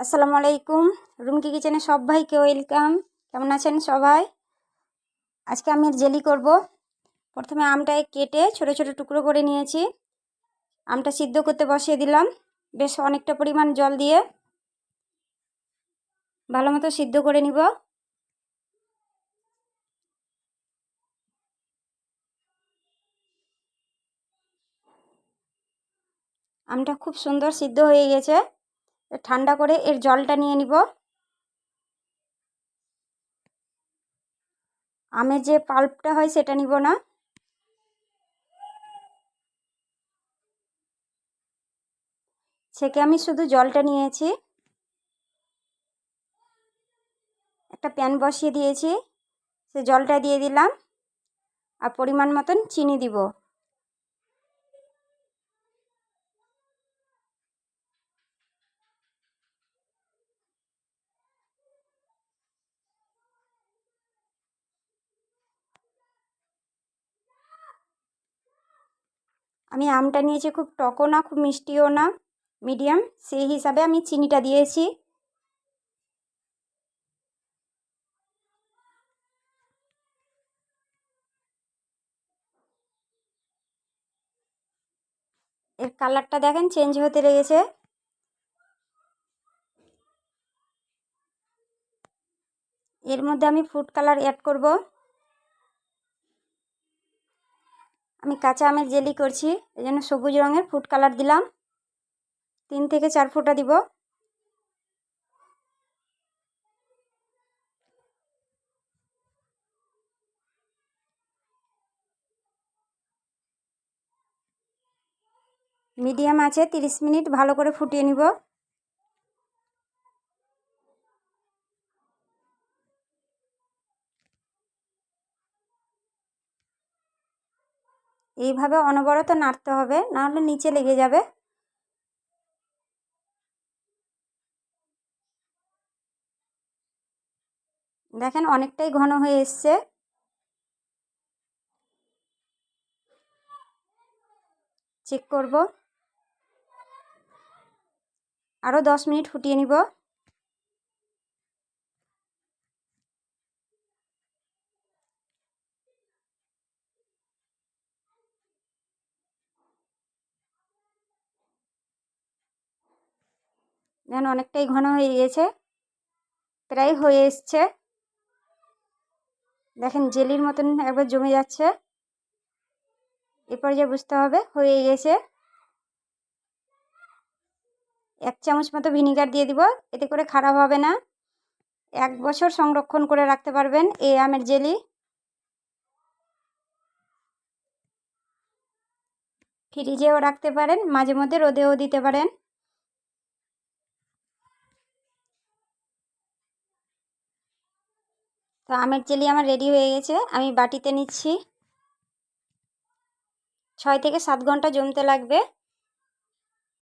আসসালামু আলাইকুম। রুমকি কিচেনে সবাইকে ওয়েলকাম। কেমন আছেন সবাই? আজকে আমি জেলি করব। প্রথমে আমটায় কেটে ছোট ছোট টুকরো করে নিয়েছি। আমটা সিদ্ধ করতে বসিয়ে দিলাম। বেশ অনেকটা পরিমাণ জল দিয়ে ভালো মতো সিদ্ধ করে নিব। আমটা খুব সুন্দর সিদ্ধ হয়ে গেছে। ঠান্ডা করে এর জলটা নিয়ে নিব। আমের যে পাল্পটা হয় সেটা নিব না। ছেঁকে আমি শুধু জলটা নিয়েছি। একটা প্যান বসিয়ে দিয়েছি। সে জলটা দিয়ে দিলাম। আর পরিমাণ মতন চিনি দিব। আমি আমটা নিয়েছি খুব টকও না, খুব মিষ্টিও না। মিডিয়াম, সেই হিসাবে আমি চিনিটা দিয়েছি। এর কালারটা দেখেন, চেঞ্জ হতে লেগেছে। এর মধ্যে আমি ফুড কালার অ্যাড করব। আমি কাঁচা আমের জেলি করছি, এই জন্য সবুজ রঙের ফুড কালার দিলাম। তিন থেকে চার ফোঁটা দিব। মিডিয়াম আছে, তিরিশ মিনিট ভালো করে ফুটিয়ে নিব। এইভাবে অনবরত নাড়তে হবে নাহলে নিচে লেগে যাবে। দেখেন অনেকটাই ঘন হয়ে এসছে। চেক করব। আরও দশ মিনিট ফুটিয়ে নিব। যেন অনেকটাই ঘন হয়ে গিয়েছে। প্রায় হয়ে এসছে। দেখেন, জেলির মতন একবার জমে যাচ্ছে। এরপর যে বুঝতে হবে, হয়ে গেছে এক চামচ মতো ভিনিগার দিয়ে দিব, এতে করে খারাপ হবে না। এক বছর সংরক্ষণ করে রাখতে পারবেন এই আমের জেলি। ফ্রিজেও রাখতে পারেন মাঝে মধ্যে রোদেও দিতে পারেন। তো আমের জেলি আমার রেডি হয়ে গেছে। আমি বাটিতে নিচ্ছি। ছয় থেকে সাত ঘণ্টা জমতে লাগবে।